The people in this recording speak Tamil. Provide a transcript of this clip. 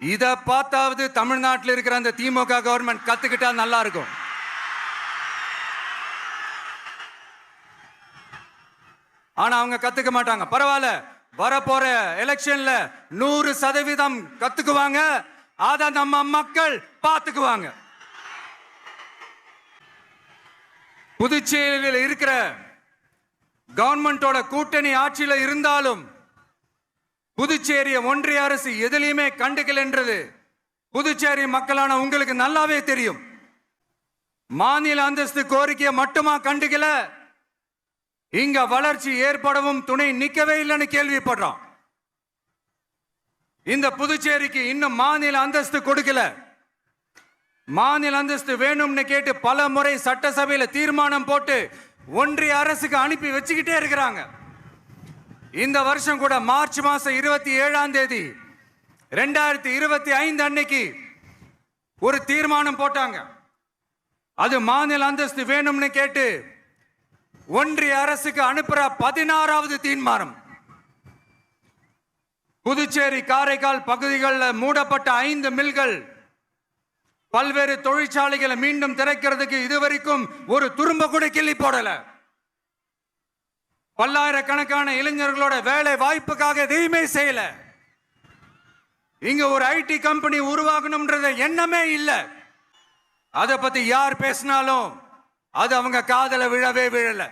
இதை பார்த்தாவது தமிழ்நாட்டில் இருக்கிற அந்த திமுக கவர்மெண்ட் கத்துக்கிட்டா நல்லா இருக்கும் ஆனா அவங்க கத்துக்க மாட்டாங்க. பரவாயில்ல வரப்போற எலெக்ஷன்ல நூறு சதவீதம் கத்துக்குவாங்க. அத நம்ம மக்கள் பார்த்துக்குவாங்க. புதுச்சேரியில் இருக்கிற கவர்மெண்டோட கூட்டணி ஆட்சியில் இருந்தாலும் புதுச்சேரிய ஒன்றிய அரசு எதிலையுமே கண்டுக்கலன்றது. புதுச்சேரி மக்களான உங்களுக்கு நல்லாவே தெரியும். மாநில அந்தஸ்து கோரிக்கையை மட்டுமா கண்டுக்கல? இங்க வளர்ச்சி ஏற்படவும் துணை நிக்கவே இல்லைன்னு கேள்விப்படுறோம். இந்த புதுச்சேரிக்கு இன்னும் மாநில அந்தஸ்து கொடுக்கல. மாநில அந்தஸ்து வேணும்னு கேட்டு பல முறை சட்டசபையில தீர்மானம் போட்டு ஒன்றிய அரசுக்கு அனுப்பி வச்சுக்கிட்டே இருக்கிறாங்க. இந்த வருஷம் கூட மார்ச் மாசம் இருபத்தி ஏழாம் தேதி ரெண்டாயிரத்தி இருபத்தி ஐந்து அன்னைக்கு ஒரு தீர்மானம் போட்டாங்க. அது மாநில அந்தஸ்து வேணும்னு கேட்டு ஒன்றிய அரசுக்கு அனுப்புற பதினாறாவது தீர்மானம். புதுச்சேரி காரைக்கால் பகுதிகளில் மூடப்பட்ட ஐந்து மில்கள் பல்வேறு தொழிற்சாலைகளை மீண்டும் திறக்கிறதுக்கு இதுவரைக்கும் ஒரு துரும்ப கூட கிள்ளி போடலை. பல்லாயிரக்கணக்கான இளைஞர்களோட வேலை வாய்ப்புக்காக எதையுமே செய்யல. இங்க ஒரு ஐடி கம்பெனி உருவாகணும்ன்றது எண்ணமே இல்லை. அதை பத்தி யார் பேசினாலும் அது அவங்க காதல விழவே விழலை.